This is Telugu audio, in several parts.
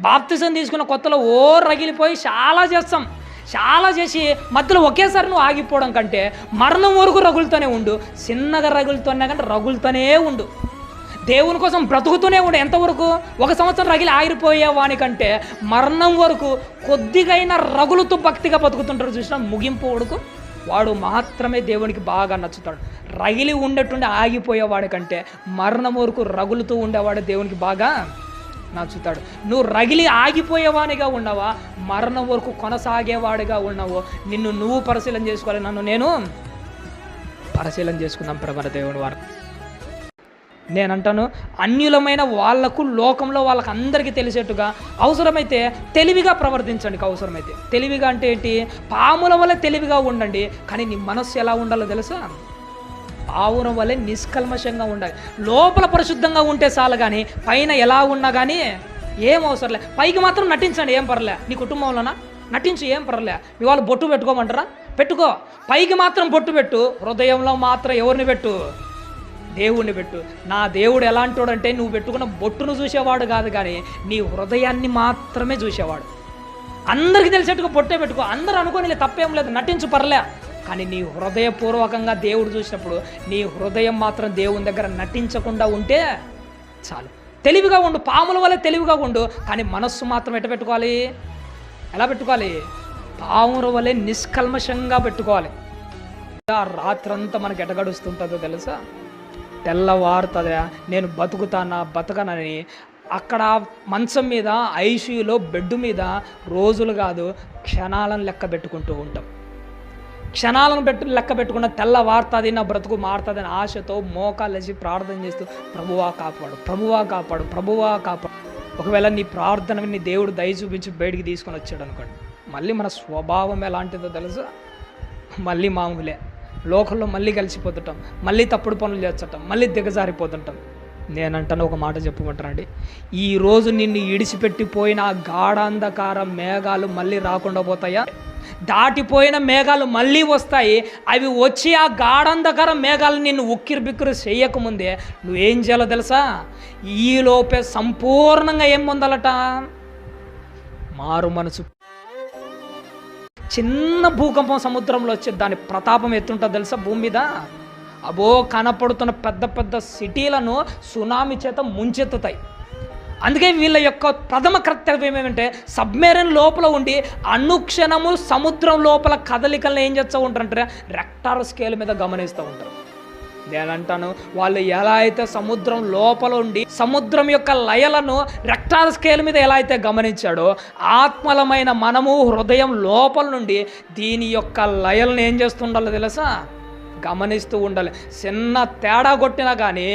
బాప్తిజం తీసుకున్న కొత్తలో ఓ రగిలిపోయి చాలా చేస్తాం. చాలా చేసి మధ్యలో ఒకేసారి నువ్వు ఆగిపోవడం కంటే మరణం వరకు రగులుతూనే ఉండు. చిన్నగా రగులుతున్నా కంటే రగులుతూనే ఉండు. దేవుని కోసం బ్రతుకుతూనే ఉండు. ఎంతవరకు? ఒక సంవత్సరం రగిలి ఆగిరిపోయే వానికంటే మరణం వరకు కొద్దిగైనా రగులుతూ భక్తిగా బతుకుతుంటారు చూసిన ముగింపు వరకు వాడు మాత్రమే దేవునికి బాగా నచ్చుతాడు. రగిలి ఉండేటువంటి ఆగిపోయేవాడి కంటే మరణం వరకు రగులుతూ ఉండేవాడు దేవునికి బాగా నచ్చుతాడు. నువ్వు రగిలి ఆగిపోయేవానిగా ఉన్నావా? మరణం వరకు కొనసాగేవాడిగా ఉన్నావో? నిన్ను నువ్వు పరిశీలన చేసుకోవాలి. నన్ను నేను పరిశీలన చేసుకుందాం ప్రభర దేవుడు వారు. నేనంటాను అన్యులమైన వాళ్ళకు లోకంలో వాళ్ళకి అందరికీ తెలిసేట్టుగా అవసరమైతే తెలివిగా ప్రవర్తించండి. అవసరమైతే తెలివిగా అంటే ఏంటి? పాముల వల్ల తెలివిగా ఉండండి. కానీ నీ మనస్సు ఎలా ఉండాలో తెలుసా? పావురం వల్లే నిష్కల్మషంగా ఉండాలి. లోపల పరిశుద్ధంగా ఉంటే చాలు కానీ పైన ఎలా ఉన్నా కానీ ఏం అవసరంలే పైకి మాత్రం నటించండి ఏం పర్లే. నీ కుటుంబంలోనా? నటించు ఏం పర్లే. మీ వాళ్ళు బొట్టు పెట్టుకోమంటారా? పెట్టుకో. పైకి మాత్రం బొట్టు పెట్టు. హృదయంలో మాత్రం ఎవరిని పెట్టు? దేవుణ్ణి పెట్టు. నా దేవుడు ఎలాంటోడంటే నువ్వు పెట్టుకున్న బొట్టును చూసేవాడు కాదు కానీ నీ హృదయాన్ని మాత్రమే చూసేవాడు. అందరికీ తెలిసేట్టుగా బొట్టే పెట్టుకో. అందరూ అనుకోని తప్పేం లేదు. నటించు పర్లే. కానీ నీ హృదయపూర్వకంగా దేవుడు చూసినప్పుడు నీ హృదయం మాత్రం దేవుని దగ్గర నటించకుండా ఉంటే చాలు. తెలివిగా ఉండు పాముల వల్ల తెలివిగా ఉండు కానీ మనస్సు మాత్రం ఎట పెట్టుకోవాలి? ఎలా పెట్టుకోవాలి? పాముల వలె నిష్కల్మషంగా పెట్టుకోవాలి. రాత్రంతా మనకి ఎట గడుస్తుంటుందో తెలుసా? తెల్లవారుతుందా నేను బతుకుతానా బతకనని అక్కడ మంచం మీద ఐసీయూలో బెడ్ మీద రోజులు కాదు క్షణాలను లెక్క పెట్టుకుంటూ ఉంటాం. క్షణాలను పెట్టు లెక్క పెట్టుకున్న తెల్లవారుతుంది నా బ్రతుకు మారుతుంది అని ఆశతో మోకాలేసి ప్రార్థన చేస్తూ ప్రభువా కాపాడు ప్రభువా కాపాడు ప్రభువా కాపాడు. ఒకవేళ నీ ప్రార్థన నీ దేవుడు దయ చూపించి బయటికి తీసుకొని వచ్చాడు అనుకోండి మళ్ళీ మన స్వభావం ఎలాంటిదో తెలుసా? మళ్ళీ మామూలే. లోకంలో మళ్ళీ కలిసిపోతుంటాం మళ్ళీ తప్పుడు పనులు చేస్తుంటాం మళ్ళీ దిగజారిపోతుంటాం. నేనంటాను ఒక మాట చెప్పుకుంటానండి ఈ రోజు నిన్ను ఇడిచిపెట్టిపోయిన ఆ గాఢాంధకార మేఘాలు మళ్ళీ రాకుండా పోతాయా? దాటిపోయిన మేఘాలు మళ్ళీ వస్తాయి. అవి వచ్చి ఆ గాఢంధకర మేఘాలు నిన్ను ఉక్కిరి బిక్కిరి చేయకముందే నువ్వేం చేయాలో తెలుసా? ఈ లోపే సంపూర్ణంగా ఏం పొందాలట? మారు మనసు. చిన్న భూకంపం సముద్రంలో వచ్చే దాని ప్రతాపం ఎత్తుంటుంది తెలుసా భూమి మీద? అబో కనపడుతున్న పెద్ద పెద్ద సిటీలను సునామీ చేత ముంచెత్తుతాయి. అందుకే వీళ్ళ యొక్క ప్రథమ కర్తవ్యం ఏమంటే సబ్మెరైన్ లోపల ఉండి అనుక్షణము సముద్రం లోపల కదలికలను ఏం చేస్తూ ఉంటారంటే రెక్టార్ స్కేల్ మీద గమనిస్తూ ఉంటారు. నేనంటాను వాళ్ళు ఎలా అయితే సముద్రం లోపల ఉండి సముద్రం యొక్క లయలను రెక్టార్ స్కేల్ మీద ఎలా అయితే గమనించాడో ఆత్మలమైన మనము హృదయం లోపల నుండి దీని యొక్క లయలను ఏం చేస్తుండాలో తెలుసా? గమనిస్తూ ఉండాలి. చిన్న తేడా కొట్టినా కానీ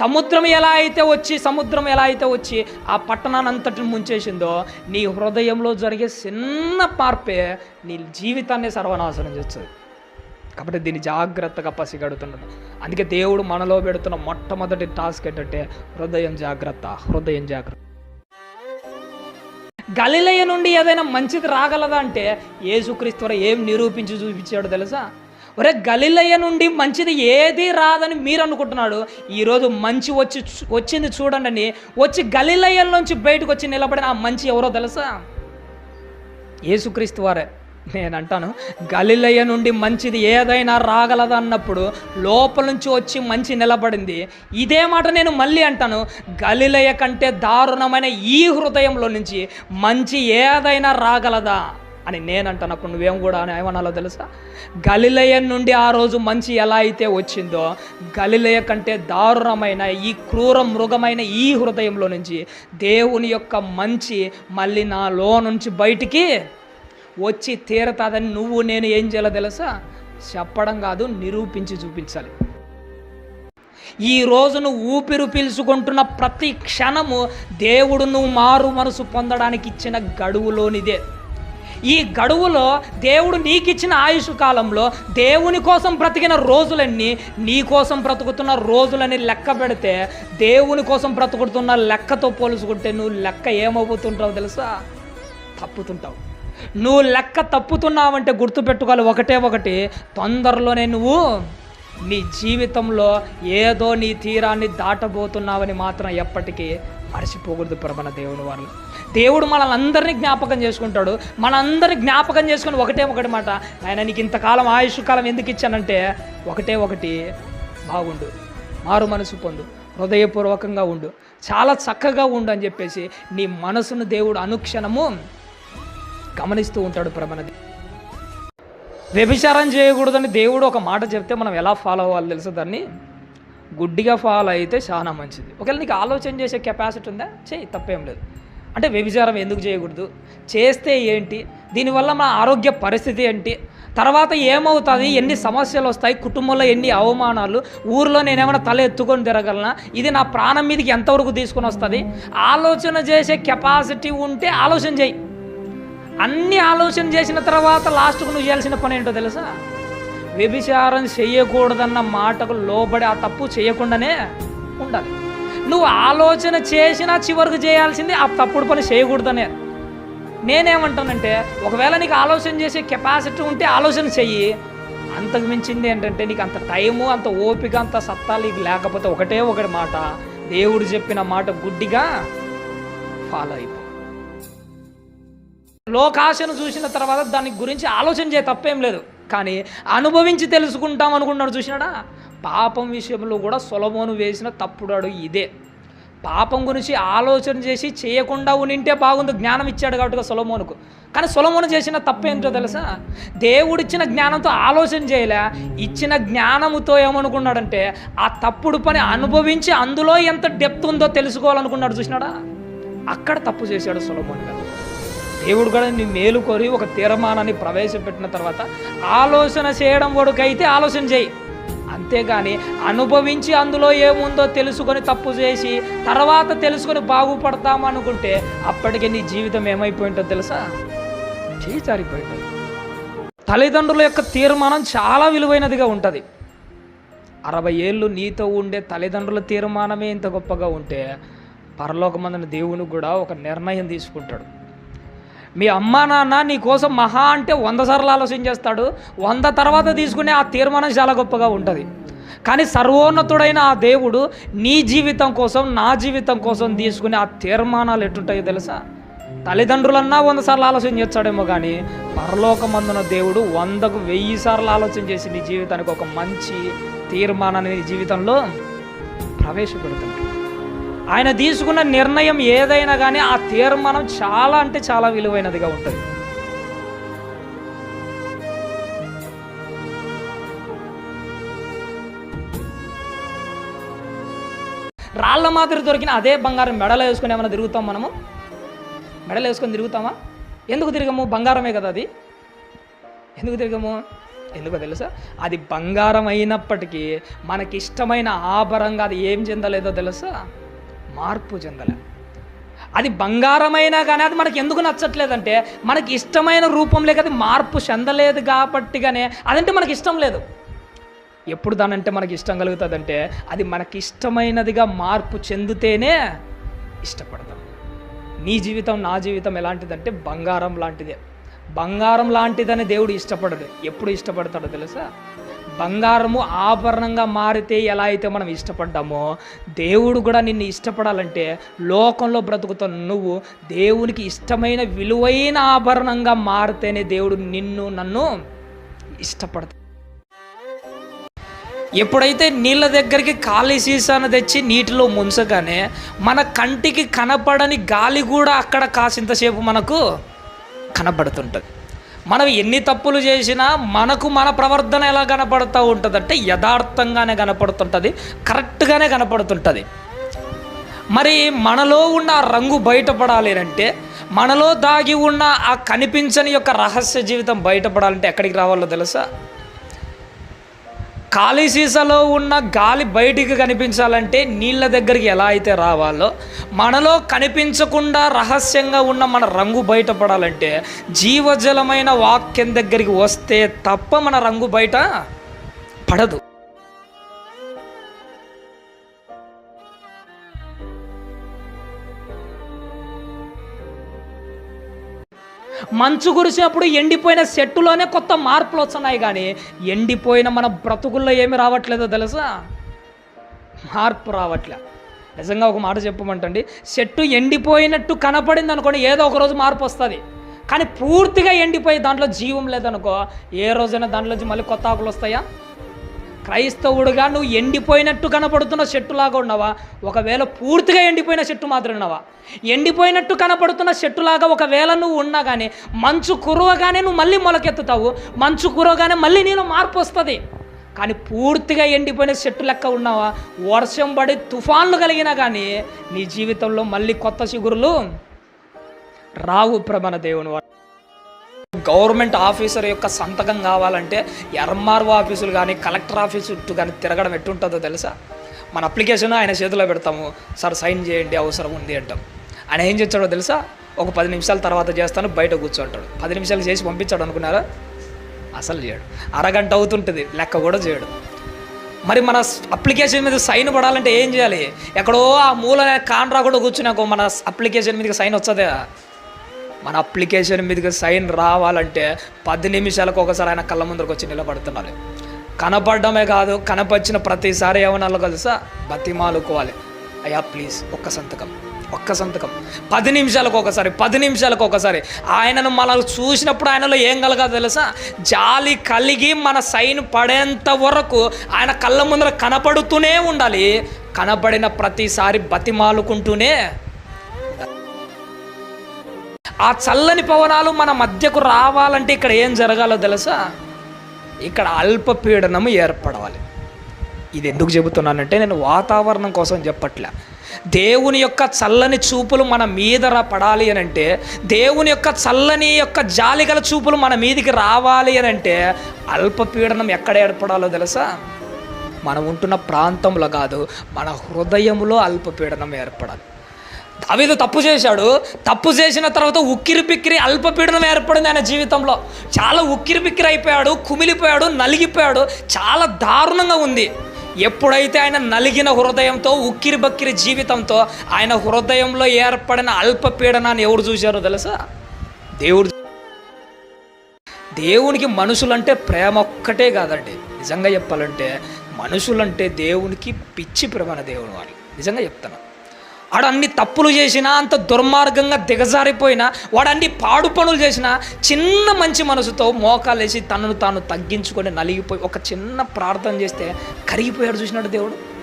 సముద్రం ఎలా అయితే వచ్చి సముద్రం ఎలా అయితే వచ్చి ఆ పట్టణాన్ని అంతటిని ముంచేసిందో నీ హృదయంలో జరిగే చిన్న మార్పే నీ జీవితాన్ని సర్వనాశనం చేస్తుంది. కాబట్టి దీన్ని జాగ్రత్తగా పసిగడుతున్నాడు అందుకే దేవుడు మనలో పెడుతున్న మొట్టమొదటి టాస్క్ ఏంటంటే హృదయం జాగ్రత్త హృదయం జాగ్రత్త. గలిలయ నుండి ఏదైనా మంచిది రాగలదా అంటే యేసుక్రీస్తు ఏం నిరూపించి చూపించాడు తెలుసా? ఒరే గలిలయ్య నుండి మంచిది ఏది రాదని మీరు అనుకుంటున్నాడు. ఈరోజు మంచి వచ్చి వచ్చింది చూడండి. అని వచ్చి గలిలయం నుంచి బయటకు వచ్చి నిలబడిన ఆ మంచి ఎవరో తెలుసా? యేసుక్రీస్తు వారే. నేను అంటాను గలిలయ్య నుండి మంచిది ఏదైనా రాగలదా అన్నప్పుడు లోపల నుంచి వచ్చి మంచి నిలబడింది. ఇదే మాట నేను మళ్ళీ అంటాను గలిలయ్య కంటే దారుణమైన ఈ హృదయంలో నుంచి మంచి ఏదైనా రాగలదా? అని నేను నువ్వేం కూడా అని ఏమనాలో తెలుసా? గలిలయ నుండి ఆ రోజు మంచి ఎలా అయితే వచ్చిందో గలిలయ కంటే దారుణమైన ఈ క్రూర మృగమైన ఈ హృదయంలో నుంచి దేవుని యొక్క మంచి మళ్ళీ నాలో నుంచి బయటికి వచ్చి తీరతాదని నువ్వు నేను ఏం చేయాలో తెలుసా? చెప్పడం కాదు నిరూపించి చూపించాలి. ఈ రోజు నువ్వు ఊపిరి పీల్చుకుంటున్న ప్రతి క్షణము దేవుడు నువ్వు మారు మనసు పొందడానికి ఇచ్చిన గడువులోనిదే. ఈ గడువులో దేవుడు నీకు ఇచ్చిన ఆయుష్ కాలంలో దేవుని కోసం బ్రతికిన రోజులన్నీ నీ కోసం బ్రతుకుతున్న రోజులని లెక్క పెడితే దేవుని కోసం బ్రతుకుతున్న లెక్కతో పోల్చుకుంటే నువ్వు లెక్క ఏమవుతుంటావు తెలుసా? తప్పుతుంటావు. నువ్వు లెక్క తప్పుతున్నావంటే గుర్తుపెట్టుకోవాలి. ఒకటే ఒకటి తొందరలోనే నువ్వు నీ జీవితంలో ఏదో నీ తీరాన్ని దాటబోతున్నావని మాత్రం ఎప్పటికీ మర్చిపోకూడదు ప్రభన దేవుని వాళ్ళు దేవుడు మనల్ని అందరినీ జ్ఞాపకం చేసుకుంటాడు. మనందరినీ జ్ఞాపకం చేసుకుని ఒకటే ఒకటి మాట ఆయన నీకు ఇంతకాలం ఆయుష్ కాలం ఎందుకు ఇచ్చానంటే ఒకటే ఒకటి బాగుండు. మారు మనసు పొందు. హృదయపూర్వకంగా ఉండు. చాలా చక్కగా ఉండు అని చెప్పేసి నీ మనసును దేవుడు అనుక్షణము గమనిస్తూ ఉంటాడు ప్రభనది వ్యభిచారం చేయకూడదని దేవుడు ఒక మాట చెప్తే మనం ఎలా ఫాలో అవ్వాలి తెలుసు? దాన్ని గుడ్డిగా ఫాలో అయితే చాలా మంచిది. ఒకవేళ నీకు ఆలోచన చేసే కెపాసిటీ ఉందా? చేయి తప్పేం లేదు. అంటే వ్యభిచారం ఎందుకు చేయకూడదు? చేస్తే ఏంటి? దీనివల్ల మన ఆరోగ్య పరిస్థితి ఏంటి? తర్వాత ఏమవుతుంది? ఎన్ని సమస్యలు వస్తాయి? కుటుంబంలో ఎన్ని అవమానాలు? ఊర్లో నేనేమైనా తల ఎత్తుకొని తిరగలనా? ఇది నా ప్రాణం మీదకి ఎంతవరకు తీసుకొని వస్తుంది? ఆలోచన చేసే కెపాసిటీ ఉంటే ఆలోచన చేయి. అన్ని ఆలోచన చేసిన తర్వాత లాస్ట్కు నువ్వు చేయాల్సిన పని ఏంటో తెలుసా? వ్యభిచారం చేయకూడదన్న మాటకు లోబడి ఆ తప్పు చేయకుండానే ఉండాలి. నువ్వు ఆలోచన చేసినా చివరికి చేయాల్సింది ఆ తప్పుడు పని చేయకూడదనే నేనేమంటానంటే ఒకవేళ నీకు ఆలోచన చేసే కెపాసిటీ ఉంటే ఆలోచన చెయ్యి. అంతకు మించింది ఏంటంటే నీకు అంత టైము అంత ఓపిక అంత సత్తా నీకు లేకపోతే ఒకటే ఒకటి మాట. దేవుడు చెప్పిన మాట గుడ్డిగా ఫాలో అయిపో. లోకాశను చూసిన తర్వాత దాని గురించి ఆలోచన చేయ తప్పేం లేదు. కానీ అనుభవించి తెలుసుకుంటాం అనుకున్నాడు చూసినాడా? పాపం విషయంలో కూడా సులభమును వేసిన తప్పుడాడు ఇదే. పాపం గురించి ఆలోచన చేసి చేయకుండా ఉనింటే బాగుంది జ్ఞానం ఇచ్చాడు కాబట్టి సొలమోనుకు. కానీ సొలమోను చేసిన తప్పేంటో తెలుసా? దేవుడిచ్చిన జ్ఞానంతో ఆలోచన చేయలే ఇచ్చిన జ్ఞానముతో ఏమనుకున్నాడంటే ఆ తప్పుడు పని అనుభవించి అందులో ఎంత డెప్త్ ఉందో తెలుసుకోవాలనుకున్నాడు చూసినాడా? అక్కడ తప్పు చేశాడు సొలమోన్ గారు. దేవుడు కూడా నీ మేలు కోరి ఒక తీర్మానాన్ని ప్రవేశపెట్టిన తర్వాత ఆలోచన చేయడం వరకైతే ఆలోచన చేయి. అంతేగాని అనుభవించి అందులో ఏముందో తెలుసుకొని తప్పు చేసి తర్వాత తెలుసుకొని బాగుపడతామనుకుంటే అప్పటికే నీ జీవితం ఏమైపోయింటో తెలుసా? చేయి జారిపోయింటుంది. తల్లిదండ్రుల యొక్క తీర్మానం చాలా విలువైనదిగా ఉంటుంది. అరవై ఏళ్ళు నీతో ఉండే తల్లిదండ్రుల తీర్మానమే ఇంత గొప్పగా ఉంటే పరలోకమందున దేవుని కూడా ఒక నిర్ణయం తీసుకుంటాడు. మీ అమ్మా నాన్న నీ కోసం మహా అంటే వంద సార్లు ఆలోచన చేస్తాడు వంద తర్వాత తీసుకునే ఆ తీర్మానం చాలా గొప్పగా ఉంటుంది. కానీ సర్వోన్నతుడైన ఆ దేవుడు నీ జీవితం కోసం నా జీవితం కోసం తీసుకునే ఆ తీర్మానాలు ఎట్టుంటాయో తెలుసా? తల్లిదండ్రులన్నా వంద సార్లు ఆలోచన చేస్తాడేమో కానీ పరలోకమందున దేవుడు వందకు వెయ్యి సార్లు ఆలోచన చేసి నీ జీవితానికి ఒక మంచి తీర్మానాన్ని నీ జీవితంలో ప్రవేశపెడుతుంటాడు ఆయన తీసుకున్న నిర్ణయం ఏదైనా కానీ ఆ తీర్మానం చాలా అంటే చాలా విలువైనదిగా ఉంటుంది. రాళ్ళ మాదిరి దొరికిన అదే బంగారం మెడలో వేసుకుని ఏమైనా తిరుగుతాం మనము? మెడలు వేసుకొని తిరుగుతామా? ఎందుకు తిరగము? బంగారమే కదా అది. ఎందుకు తిరగము? ఎందుకో తెలుసా? అది బంగారం అయినప్పటికీ మనకి ఇష్టమైన ఆభరంగా అది ఏం చెందలేదో తెలుసా? మార్పు చెందలే. అది బంగారమైనా కానీ అది మనకి ఎందుకు నచ్చట్లేదంటే మనకి ఇష్టమైన రూపంలో అది మార్పు చెందలేదు కాబట్టిగానే అదంటే మనకి ఇష్టం లేదు. ఎప్పుడు దానంటే మనకి ఇష్టం కలుగుతుందంటే అది మనకి ఇష్టమైనదిగా మార్పు చెందితేనే ఇష్టపడతాం. నీ జీవితం నా జీవితం ఎలాంటిదంటే బంగారం లాంటిదే. బంగారం లాంటిదని దేవుడు ఇష్టపడడు. ఎప్పుడు ఇష్టపడతాడో తెలుసా? బంగారము ఆభరణంగా మారితే ఎలా అయితే మనం ఇష్టపడ్డామో దేవుడు కూడా నిన్ను ఇష్టపడాలంటే లోకంలో బ్రతుకుతున్న నువ్వు దేవునికి ఇష్టమైన విలువైన ఆభరణంగా మారితేనే దేవుడు నిన్ను నన్ను ఇష్టపడతాడు. ఎప్పుడైతే నీళ్ళ దగ్గరికి ఖాళీ సీసాను తెచ్చి నీటిలో ముంచగానే మన కంటికి కనపడని గాలి కూడా అక్కడ కాసింతసేపు మనకు కనబడుతుంటుంది. మనం ఎన్ని తప్పులు చేసినా మనకు మన ప్రవర్తన ఎలా కనపడుతూ ఉంటుంది అంటే యథార్థంగానే కనపడుతుంటుంది కరెక్ట్గానే కనపడుతుంటుంది. మరి మనలో ఉన్న రంగు బయటపడాలి అంటే మనలో దాగి ఉన్న ఆ కనిపించని యొక్క రహస్య జీవితం బయటపడాలంటే ఎక్కడికి రావాలో తెలుసా? ఖాళీ సీసాలో ఉన్న గాలి బయటికి కనిపించాలంటే నీళ్ళ దగ్గరికి ఎలా అయితే రావాలో మనలో కనిపించకుండా రహస్యంగా ఉన్న మన రంగు బయటపడాలంటే జీవజలమైన వాక్యం దగ్గరికి వస్తే తప్ప మన రంగు బయట పడదు. మంచు కురిసినప్పుడు ఎండిపోయిన సెట్టులోనే కొత్త మార్పులు వస్తున్నాయి కానీ ఎండిపోయిన మన బ్రతుకుల్లో ఏమి రావట్లేదో తెలుసా? మార్పు రావట్లే. నిజంగా ఒక మాట చెప్పమంటండి. చెట్టు ఎండిపోయినట్టు కనపడింది అనుకోండి ఏదో ఒక రోజు మార్పు వస్తుంది. కానీ పూర్తిగా ఎండిపోయి దాంట్లో జీవం లేదనుకో ఏ రోజైనా దాంట్లోంచి మళ్ళీ కొత్త ఆకులు వస్తాయా? క్రైస్తవుడుగా నువ్వు ఎండిపోయినట్టు కనపడుతున్న చెట్టులాగా ఉన్నావా? ఒకవేళ పూర్తిగా ఎండిపోయిన చెట్టు మాత్రం ఉన్నావా? ఎండిపోయినట్టు కనపడుతున్న చెట్టులాగా ఒకవేళ నువ్వు ఉన్నా కానీ మంచు కురవగానే నువ్వు మళ్ళీ మొలకెత్తుతావు. మంచు కురవగానే మళ్ళీ నేను మార్పు వస్తుంది. కానీ పూర్తిగా ఎండిపోయిన చెట్టు లెక్క ఉన్నావా? వర్షం పడి తుఫాన్లు కలిగినా కానీ నీ జీవితంలో మళ్ళీ కొత్త చిగురులు రావు ప్రమాణ దేవుని గవర్నమెంట్ ఆఫీసర్ యొక్క సంతకం కావాలంటే ఎంఆర్ఓ ఆఫీసులు కానీ కలెక్టర్ ఆఫీసు చుట్టూ కానీ తిరగడం ఎట్టుంటుందో తెలుసా? మన అప్లికేషన్ ఆయన చేతిలో పెడతాము. సార్ సైన్ చేయండి అవసరం ఉంది అంటాం. ఆయన ఏం చేస్తాడో తెలుసా? ఒక పది నిమిషాల తర్వాత చేస్తాను బయట కూర్చోంటాడు. పది నిమిషాలు చేసి పంపించాడు అనుకున్నారా? అసలు చేయడు. అరగంట అవుతుంటుంది లెక్క కూడా చేయడు. మరి మన అప్లికేషన్ మీద సైన్ పడాలంటే ఏం చేయాలి? ఎక్కడో ఆ మూల కాండ్రా కూడా కూర్చున్నాకో మన అప్లికేషన్ మీదకి సైన్ వచ్చదా మన అప్లికేషన్ మీదకి సైన్ రావాలంటే పది నిమిషాలకు ఒకసారి ఆయన కళ్ళ ముందరకు వచ్చి నిలబడుతున్నారు. కనపడమే కాదు కనపరిచిన ప్రతిసారి ఏమన్నా తెలుసా? బతిమాలుకోవాలి. అయ్యా ప్లీజ్ ఒక్క సంతకం ఒక్క సంతకం. పది నిమిషాలకు ఒకసారి పది నిమిషాలకు ఒకసారి. ఆయనను మనం చూసినప్పుడు ఆయనలో ఏం కలగా తెలుసా? జాలి కలిగి మన సైన్ పడేంత వరకు ఆయన కళ్ళ ముందర కనపడుతూనే ఉండాలి. కనపడిన ప్రతిసారి బతిమాలుకుంటూనే ఆ చల్లని పవనాలు మన మధ్యకు రావాలంటే ఇక్కడ ఏం జరగాలో తెలుసా? ఇక్కడ అల్పపీడనము ఏర్పడవాలి. ఇది ఎందుకు చెబుతున్నానంటే నేను వాతావరణం కోసం చెప్పట్లే. దేవుని యొక్క చల్లని చూపులు మన మీద పడాలి అని అంటే దేవుని యొక్క చల్లని యొక్క జాలిగల చూపులు మన మీదికి రావాలి అని అంటే అల్పపీడనం ఎక్కడ ఏర్పడాలో తెలుసా? మనం ఉంటున్న ప్రాంతంలో కాదు మన హృదయంలో అల్పపీడనం ఏర్పడాలి. దావీదు తప్పు చేశాడు. తప్పు చేసిన తర్వాత ఉక్కిరి పిక్కిరి అల్పపీడనం ఏర్పడింది ఆయన జీవితంలో. చాలా ఉక్కిరి పిక్కిరి అయిపోయాడు కుమిలిపోయాడు నలిగిపోయాడు. చాలా దారుణంగా ఉంది. ఎప్పుడైతే ఆయన నలిగిన హృదయంతో ఉక్కిరి బక్కిరి జీవితంతో ఆయన హృదయంలో ఏర్పడిన అల్పపీడనాన్ని ఎవరు చూశారో తెలుసా? దేవుడు దేవునికి మనుషులంటే ప్రేమ ఒక్కటే కాదండి. నిజంగా చెప్పాలంటే మనుషులంటే దేవునికి పిచ్చి ప్రేమ దేవుని వాళ్ళు నిజంగా చెప్తాను వాడు అన్ని తప్పులు చేసినా అంత దుర్మార్గంగా దిగజారిపోయినా వాడు అన్ని పాడు పనులు చేసినా చిన్న మంచి మనసుతో మోకాలేసి తనను తాను తగ్గించుకొని నలిగిపోయి ఒక చిన్న ప్రార్థన చేస్తే కరిగిపోయాడు చూసినాడు దేవుడు.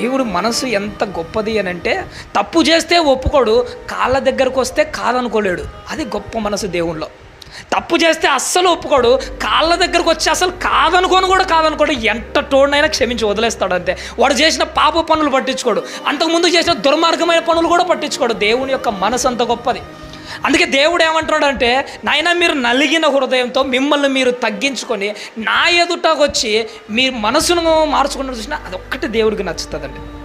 దేవుడు మనసు ఎంత గొప్పది అని అంటే తప్పు చేస్తే ఒప్పుకోడు కాళ్ళ దగ్గరకు వస్తే కాదనుకోలేడు. అది గొప్ప మనసు దేవునిలో తప్పు చేస్తే అస్సలు ఒప్పుకోడు. కాళ్ళ దగ్గరకు వచ్చి అసలు కాదనుకోను కూడా కాదనుకోడు. ఎంత టోడ్నైనా క్షమించి వదిలేస్తాడు అంతే. వాడు చేసిన పాప పనులు పట్టించుకోడు. అంతకుముందు చేసిన దుర్మార్గమైన పనులు కూడా పట్టించుకోడు. దేవుని యొక్క మనసు అంత గొప్పది. అందుకే దేవుడు ఏమంటున్నాడంటే నాయన మీరు నలిగిన హృదయంతో మిమ్మల్ని మీరు తగ్గించుకొని నా ఎదుటకు వచ్చి మీ మనసును మార్చుకున్న చూసినా అదొక్కటి దేవుడికి నచ్చుతుందండి.